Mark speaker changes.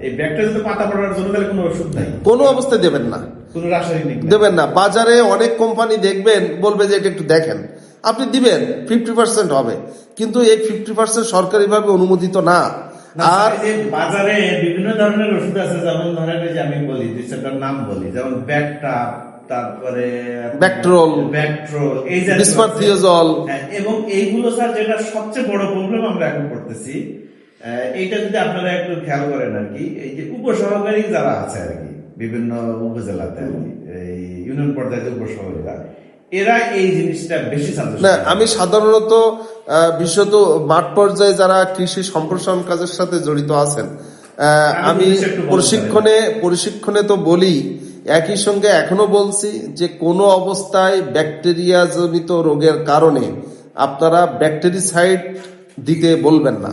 Speaker 1: এই ব্যাগটা যদি পাতা পড়ার জন্য তাহলে কোনো ওষুধ নাই।
Speaker 2: কোনো অবস্থায় দেবেন না।
Speaker 1: কোনো রাসায়নিক
Speaker 2: দেবেন না। বাজারে অনেক কোম্পানি দেখবেন বলবে যে এটা একটু দেখেন। আপনি দিবেন ফিফটি পার্সেন্ট হবে। কিন্তু এই ফিফটি পার্সেন্ট সরকারিভাবে অনুমোদিত না। আর
Speaker 1: বাজারে বিভিন্ন ধরনের ওষুধ আছে। যেমন ধরেন যে আমি বলি দুই চারটার নাম বলি। যেমন ব্যাকটা তারপরে
Speaker 2: ব্যাকট্রোল,
Speaker 1: ব্যাকট্রোল এই
Speaker 2: বিসমার্থিওজল।
Speaker 1: হ্যাঁ, এবং এইগুলো স্যার যেটা সবচেয়ে বড় প্রবলেম আমরা এখন করতেছি এইটা যদি আপনারা একটু খেয়াল করেন আর কি এই যে উপসহকারী যারা আছে আর কি বিভিন্ন উপজেলাতে আর কি এই ইউনিয়ন পর্যায়ে উপসহকারীরা এরা এই জিনিসটা বেশি
Speaker 2: না আমি সাধারণত বিশেষত মাঠ পর্যায়ে যারা কৃষি সম্প্রসারণ কাজের সাথে জড়িত আছেন আমি প্রশিক্ষণে প্রশিক্ষণে তো বলি একই সঙ্গে এখনও বলছি যে কোনো অবস্থায় ব্যাকটেরিয়া জনিত রোগের কারণে আপনারা ব্যাকটেরিসাইড দিতে বলবেন না।